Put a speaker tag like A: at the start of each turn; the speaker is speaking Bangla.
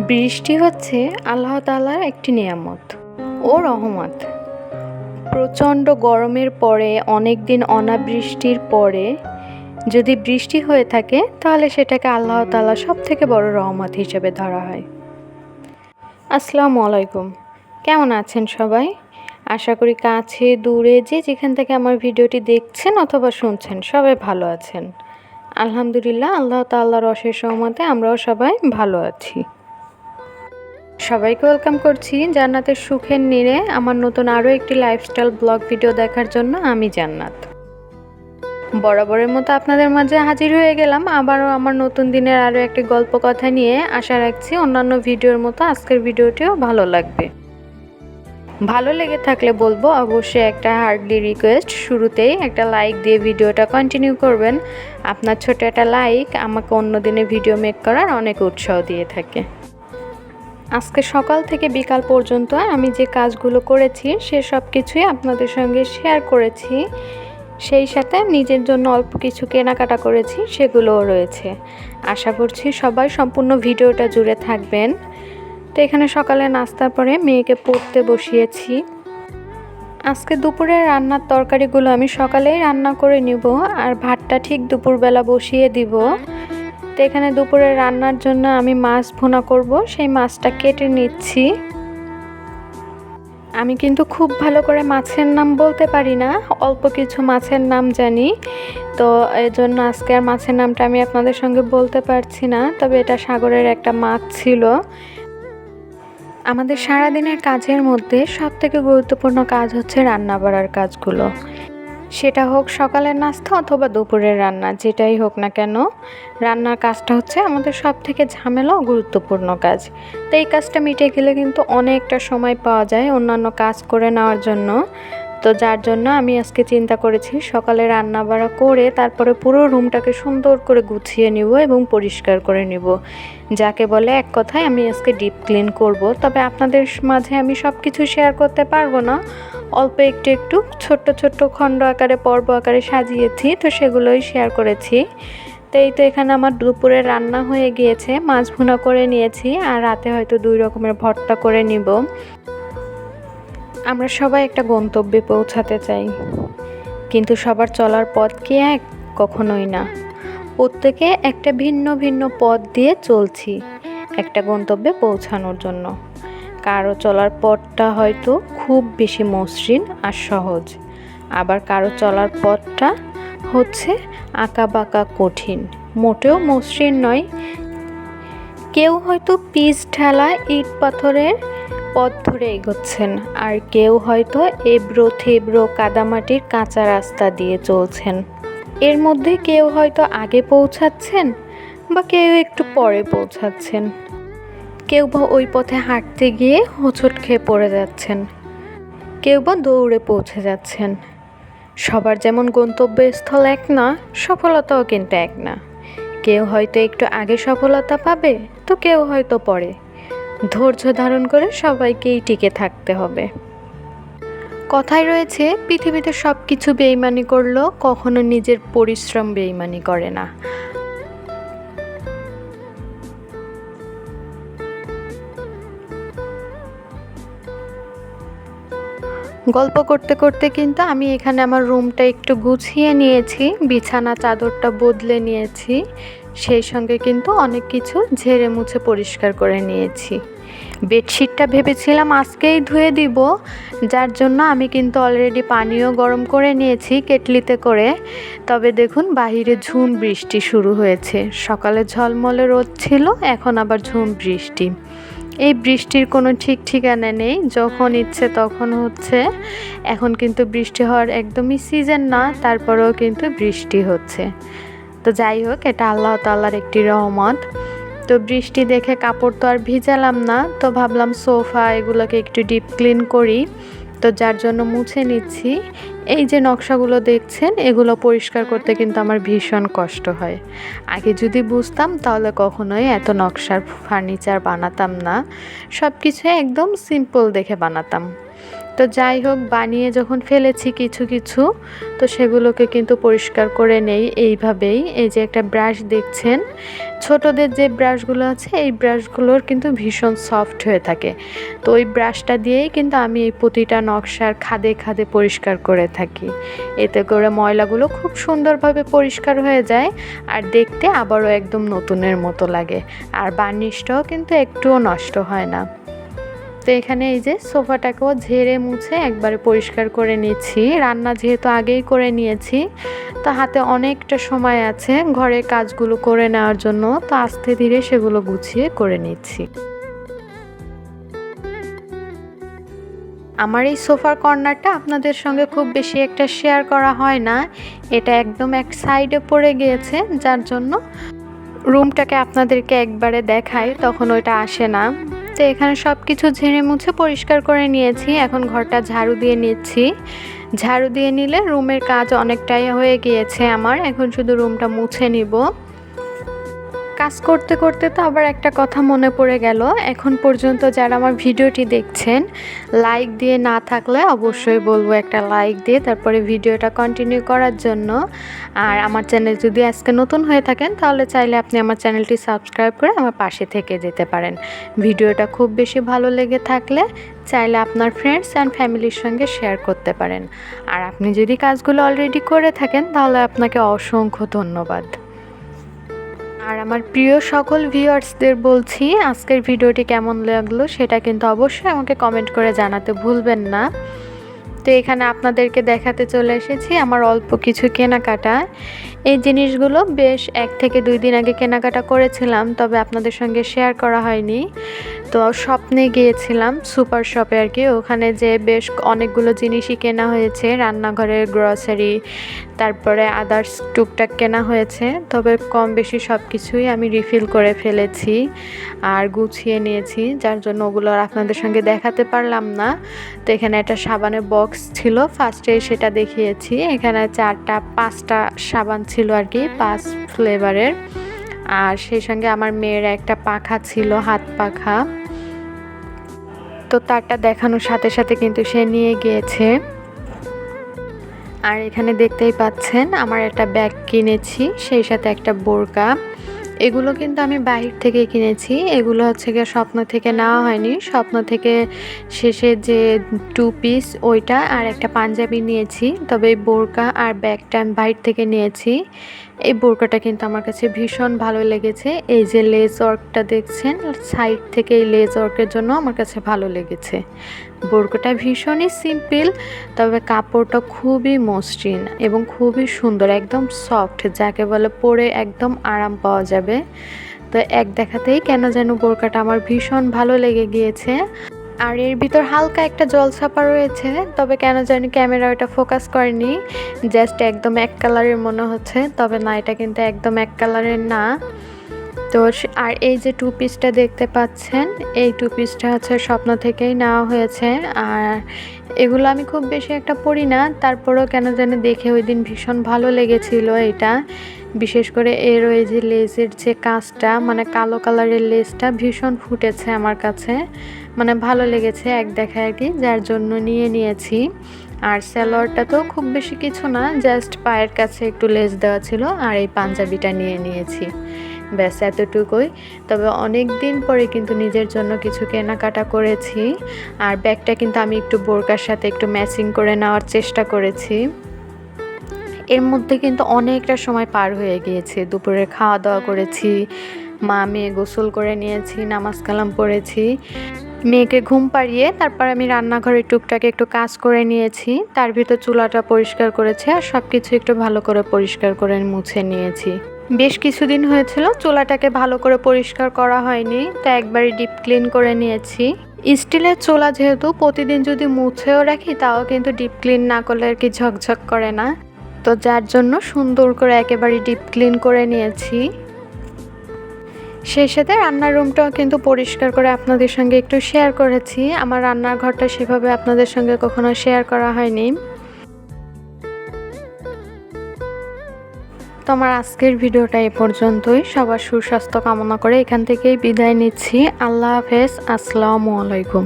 A: বৃষ্টি হচ্ছে আল্লাহ তালার একটি নিয়ামত। ও রহমত। প্রচণ্ড গরমের পরে অনেক দিন অনাবৃষ্টির পরে যদি বৃষ্টি হয়ে থাকে, তাহলে সেটাকে আল্লাহ তাআলা সব থেকে বড় রহমত হিসেবে ধরা হয়। আসসালামু আলাইকুম। কেমন আছেন সবাই? আশা করি কাছে, দূরে, যে যেখান থেকে আমার ভিডিওটি দেখছেন অথবা শুনছেন, সবাই ভালো আছেন। আলহামদুলিল্লাহ, আল্লাহ তাল্লাহর অশেষ সহমতে আমরাও সবাই ভালো আছি। সবাইকে ওয়েলকাম করছি জান্নাতের সুখের নিরে আমার নতুন আরও একটি লাইফস্টাইল ব্লগ ভিডিও দেখার জন্য আমি জান্নাত। বরাবরের মতো আপনাদের মাঝে হাজির হয়ে গেলাম, আবারও আমার নতুন দিনের আরও একটি গল্প কথা নিয়ে আশা রাখছি অন্যান্য ভিডিওর মতো আজকের ভিডিওটিও ভালো লাগবে। ভালো লেগে থাকলে বলব অবশ্যই একটা হার্ডলি রিকোয়েস্ট শুরুতেই একটা লাইক দিয়ে ভিডিওটা কন্টিনিউ করবেন। আপনার ছোট একটা লাইক আমাকে অন্য দিনে ভিডিও মেক করার অনেক উৎসাহ দিয়ে থাকে। আজকে সকাল থেকে বিকাল পর্যন্ত আমি যে কাজগুলো করেছি, সে সব কিছুই আপনাদের সঙ্গে শেয়ার করেছি। সেই সাথে নিজের জন্য অল্প কিছু কেনাকাটা করেছি, সেগুলোও রয়েছে। আশা করছি সবাই সম্পূর্ণ ভিডিওটা জুড়ে থাকবেন। তো এখানে সকালে নাস্তার পরে মেয়েকে পড়তে বসিয়েছি। আজকে দুপুরে রান্নার তরকারিগুলো আমি সকালেই রান্না করে নিব, আর ভাতটা ঠিক দুপুরবেলা বসিয়ে দিব। তো এখানে দুপুরে রান্নার জন্য আমি মাছ ভুনা করব। সেই মাছটা কেটে নিচ্ছি। আমি কিন্তু খুব ভালো করে মাছের নাম বলতে পারি না, অল্প কিছু মাছের নাম জানি। তো এর জন্য আজকে আর মাছের নামটা আমি আপনাদের সঙ্গে বলতে পারছি না, তবে এটা সাগরের একটা মাছ ছিল। আমাদের সারাদিনের কাজের মধ্যে সব থেকে গুরুত্বপূর্ণ কাজ হচ্ছে রান্না বাড়ার কাজগুলো। সেটা হোক সকালের নাস্তা অথবা দুপুরের রান্না, যেটাই হোক না কেন, রান্নার কাজটা হচ্ছে আমাদের সব থেকে ঝামেলা গুরুত্বপূর্ণ কাজ। তো এই কাজটা মিটে গেলে কিন্তু অনেকটা সময় পাওয়া যায় অন্যান্য কাজ করে নেওয়ার জন্য। তো যার জন্য আমি আজকে চিন্তা করেছি সকালে রান্না বাড়া করে তারপরে পুরো রুমটাকে সুন্দর করে গুছিয়ে নিব এবং পরিষ্কার করে নিব। যাকে বলে এক কথায় আমি আজকে ডিপ ক্লিন করব। তবে আপনাদের মাঝে আমি সব কিছু শেয়ার করতে পারব না। অল্প একটু একটু ছোট্ট ছোট্ট খণ্ড আকারে, পর্ব আকারে সাজিয়েছি, তো সেগুলোই শেয়ার করেছি। তো এই তো এখানে আমার দুপুরে রান্না হয়ে গিয়েছে, মাছ ভুনা করে নিয়েছি আর রাতে হয়তো দুই রকমের ভর্তা করে নিব। আমরা সবাই একটা গন্তব্যে পৌঁছাতে চাই। কিন্তু সবার চলার পথ কি এক? কখনোই না। প্রত্যেকে একটা ভিন্ন ভিন্ন পথ দিয়ে চলছি একটা গন্তব্যে পৌঁছানোর জন্য। কারও চলার পথটা হয়তো খুব বেশি মসৃণ আর সহজ। আবার কারও চলার পথটা হচ্ছে আঁকা বাঁকা কঠিন। মোটেও মসৃণ নয়। কেউ হয়তো পিচ ঢালা ইট পাথরের পথ ধরে এগোচ্ছেন, আর কেউ হয়তো এবড়ো থেবড়ো কাদামাটির কাঁচা রাস্তা দিয়ে চলছেন। এর মধ্যে কেউ হয়তো আগে পৌঁছাচ্ছেন বা কেউ একটু পরে পৌঁছাচ্ছেন। কেউ বা ওই পথে হাঁটতে গিয়ে হোঁচট খেয়ে পড়ে যাচ্ছেন। কেউ বা দৌড়ে পৌঁছে যাচ্ছেন। সবার যেমন গন্তব্যস্থল এক না, সফলতাও কিন্তু এক না। কেউ হয়তো একটু আগে সফলতা পাবে, তো কেউ হয়তো পরে। ধৈর্য ধারণ করে সবাইকেই টিকে থাকতে হবে। কথায় রয়েছে, পৃথিবীতে সব কিছু বেইমানি করলেও কখনো নিজের পরিশ্রম বেইমানি করে না। গল্প করতে করতে কিন্তু আমি এখানে আমার রুমটা একটু গুছিয়ে নিয়েছি, বিছানা, চাদরটা বদলে নিয়েছি। সেই সঙ্গে কিন্তু অনেক কিছু ঝেড়ে মুছে পরিষ্কার করে নিয়েছি। বেডশিটটা ভেবেছিলাম আজকেই ধুয়ে দিব, যার জন্য আমি কিন্তু অলরেডি পানিও গরম করে নিয়েছি কেটলিতে করে। তবে দেখুন, বাহিরে ঝুম বৃষ্টি শুরু হয়েছে। সকালে ঝলমলে রোদ ছিল, এখন আবার ঝুম বৃষ্টি। এই বৃষ্টির কোনো ঠিক ঠিকানা নেই, যখন ইচ্ছে তখন হচ্ছে। এখন কিন্তু বৃষ্টি হওয়ার একদমই সিজন না, তারপরেও কিন্তু বৃষ্টি হচ্ছে। তো যাই হোক, এটা আল্লাহ তাল্লার একটি রহমত। তো বৃষ্টি দেখে কাপড় তো আর ভিজালাম না, তো ভাবলাম সোফা এগুলোকে একটু ডিপ ক্লিন করি। তো যার জন্য মুছে নিচ্ছি। এই যে নকশাগুলো দেখছেন, এগুলো পরিষ্কার করতে কিন্তু আমার ভীষণ কষ্ট হয়। আগে যদি বুঝতাম, তাহলে কখনোই এত নকশার ফার্নিচার বানাতাম না। সব কিছু একদম সিম্পল দেখে বানাতাম। তো যাই হোক, বানিয়ে যখন ফেলেছি কিছু কিছু, তো সেগুলোকে কিন্তু পরিষ্কার করে নেই এইভাবেই। এই যে একটা ব্রাশ দেখছেন, ছোটদের যে ব্রাশগুলো আছে, এই ব্রাশগুলোর কিন্তু ভীষণ সফট হয়ে থাকে। তো ওই ব্রাশটা দিয়েই কিন্তু আমি এই প্রতিটা নকশার খাদে খাদে পরিষ্কার করে থাকি। এতে করে ময়লাগুলো খুব সুন্দরভাবে পরিষ্কার হয়ে যায় আর দেখতে আবারও একদম নতুনের মতো লাগে। আর বার্নিশটাও কিন্তু একটুও নষ্ট হয় না। তো এখানে এই যে সোফাটাকেও ঝেড়ে মুছে একবারে পরিষ্কার করে নিচ্ছি। রান্না যেহেতু আগেই করে নিয়েছি, তো হাতে অনেকটা সময় আছে ঘরের কাজগুলো করে নেওয়ার জন্য, তো আস্তে ধীরে সেগুলো গুছিয়ে করে নিচ্ছি। আমার এই সোফার কর্নারটা আপনাদের সঙ্গে খুব বেশি একটা শেয়ার করা হয় না। এটা একদম এক সাইডে পড়ে গিয়েছে, যার জন্য রুমটাকে আপনাদেরকে একবারে দেখাই, তখন ওইটা আসে না। তো এখানে সব কিছু ঝেড়ে মুছে পরিষ্কার করে নিয়েছি। এখন ঘরটা ঝাড়ু দিয়ে নিচ্ছি। ঝাড়ু দিয়ে নিলে রুমের কাজ অনেকটাই হয়ে গিয়েছে আমার। এখন শুধু রুমটা মুছে নিব। কাজ করতে করতে তো আবার একটা কথা মনে পড়ে গেল। এখন পর্যন্ত যারা আমার ভিডিওটি দেখছেন লাইক দিয়ে না থাকলে অবশ্যই বলব একটা লাইক দিয়ে তারপরে ভিডিওটা কন্টিনিউ করার জন্য। আর আমার চ্যানেল যদি আজকে নতুন হয়ে থাকেন, তাহলে চাইলে আপনি আমার চ্যানেলটি সাবস্ক্রাইব করে আমার পাশে থেকে যেতে পারেন। ভিডিওটা খুব বেশি ভালো লেগে থাকলে চাইলে আপনার ফ্রেন্ডস অ্যান্ড ফ্যামিলির সঙ্গে শেয়ার করতে পারেন। আর আপনি যদি কাজগুলো অলরেডি করে থাকেন, তাহলে আপনাকে অসংখ্য ধন্যবাদ। আর আমার প্রিয় সকল ভিউয়ার্সদের বলছি, আজকের ভিডিওটি কেমন লাগল সেটা কিন্তু অবশ্যই আমাকে কমেন্ট করে জানাতে ভুলবেন না। তো এখানে আপনাদেরকে দেখাতে চলে এসেছি আমার অল্প কিছু কেনাকাটা। এই জিনিসগুলো বেশ এক থেকে দুই দিন আগে কেনাকাটা করেছিলাম, তবে আপনাদের সঙ্গে শেয়ার করা হয়নি। তো স্বপ্নে গিয়েছিলাম সুপার শপে আর কি, ওখানে যে বেশ অনেকগুলো জিনিসই কেনা হয়েছে, রান্নাঘরের গ্রসারি তারপরে আদার্স টুকটাক কেনা হয়েছে, তবে কম বেশি সব কিছুই আমি রিফিল করে ফেলেছি আর গুছিয়ে নিয়েছি, যার জন্য ওগুলো আর আপনাদের সঙ্গে দেখাতে পারলাম না। তো এখানে একটা সাবানের বক্স ছিল। ফার্স্টে সেটা দেখিয়েছি। এখানে চারটা, পাঁচটা সাবান ছিল আর কি, পাঁচ ফ্লেভারের আর সেই সঙ্গে আমার মেয়ের একটা পাখা ছিল, হাত পাখা। তো তারটা দেখানোর সাথে সাথে কিন্তু সে নিয়ে গিয়েছে। আর এখানে দেখতেই পাচ্ছেন, আমার একটা ব্যাগ কিনেছি, সেই সাথে একটা বোরকা। এগুলো কিন্তু আমি বাহির থেকে কিনেছি। এগুলো হচ্ছে গিয়ে স্বপ্ন থেকে নেওয়া হয়নি। স্বপ্ন থেকে শেষে যে টু পিস ওইটা আর একটা পাঞ্জাবি নিয়েছি। তবে বোরকা আর ব্যাগটা আমি বাহির থেকে নিয়েছি। এই বোরকাটা কিন্তু আমার কাছে ভীষণ ভালো লেগেছে। এই যে লেস ওয়ার্কটা দেখছেন সাইড থেকে এই লেজ ওয়ার্কের জন্য আমার কাছে ভালো লেগেছে। বোরকাটা ভীষণই সিম্পল তবে কাপড়টা খুবই মসৃণ এবং খুবই সুন্দর, একদম সফট যাকে বলে পরে একদম আরাম পাওয়া যাবে। তো এক দেখাতেই কেন যেন বোরকাটা আমার ভীষণ ভালো লেগে গিয়েছে। আর এর ভিতর হালকা একটা জল ছাপা রয়েছে, তবে কেন জানি ক্যামেরা ওটা ফোকাস করেনি, জাস্ট একদম এক কালারের মনে হচ্ছে, তবে না, এটা কিন্তু একদম এক কালারের না। তো আর এই যে টু পিসটা দেখতে পাচ্ছেন, এই টু পিসটা হচ্ছে স্বপ্ন থেকেই নেওয়া হয়েছে, আর এগুলো আমি খুব বেশি একটা পড়ি না, তারপরেও কেন যেন দেখে ওই দিন ভীষণ ভালো লেগেছিল এটা। বিশেষ করে এর ওই যে লেজের যে কাজটা মানে কালো কালারের লেজটা ভীষণ ফুটেছে আমার কাছে। মানে ভালো লেগেছে এক দেখায় আর কি যার জন্য নিয়ে নিয়েছি। আর স্যালোয়ারটা তো খুব বেশি কিছু না, জাস্ট পায়ের কাছে একটু লেজ দেওয়া ছিল আর এই পাঞ্জাবিটা নিয়ে নিয়েছি। ব্যাস, এতটুকুই। তবে অনেক দিন পরে কিন্তু নিজের জন্য কিছু কেনাকাটা করেছি। আর ব্যাগটা কিন্তু আমি একটু বোরকার সাথে একটু ম্যাচিং করে নেওয়ার চেষ্টা করেছি। এর মধ্যে কিন্তু অনেকটা সময় পার হয়ে গিয়েছে। দুপুরে খাওয়া দাওয়া করেছি, মা মেয়ে গোসল করে নিয়েছি, নামাজ কালাম পড়েছি। মেয়েকে ঘুম পাড়িয়ে তারপর আমি রান্নাঘরে টুকটাকে একটু কাজ করে নিয়েছি। তার ভিতর চুলাটা পরিষ্কার করেছি আর সব কিছু একটু ভালো করে পরিষ্কার করে মুছে নিয়েছি। বেশ কিছুদিন হয়েছিল, চুলাটাকে ভালো করে পরিষ্কার করা হয়নি, তো একবারই ডিপ ক্লিন করে নিয়েছি। স্টিলের চোলা যেহেতু প্রতিদিন যদি মুছেও রাখি, তাও কিন্তু ডিপ ক্লিন না করলে আর কি ঝকঝক করে না। তো যার জন্য সুন্দর করে একেবারে ডিপ ক্লিন করে নিয়েছি। সেই সাথে রান্নার রুমটাও কিন্তু পরিষ্কার করে আপনাদের সঙ্গে একটু শেয়ার করেছি। আমার রান্নার ঘরটা সেভাবে আপনাদের সঙ্গে কখনো শেয়ার করা হয়নি। তো আমার আজকের ভিডিওটা এ পর্যন্তই। সবার সুস্বাস্থ্য কামনা করে এখান থেকেই বিদায় নিচ্ছি। আল্লাহ হাফেজ। আসসালামু আলাইকুম।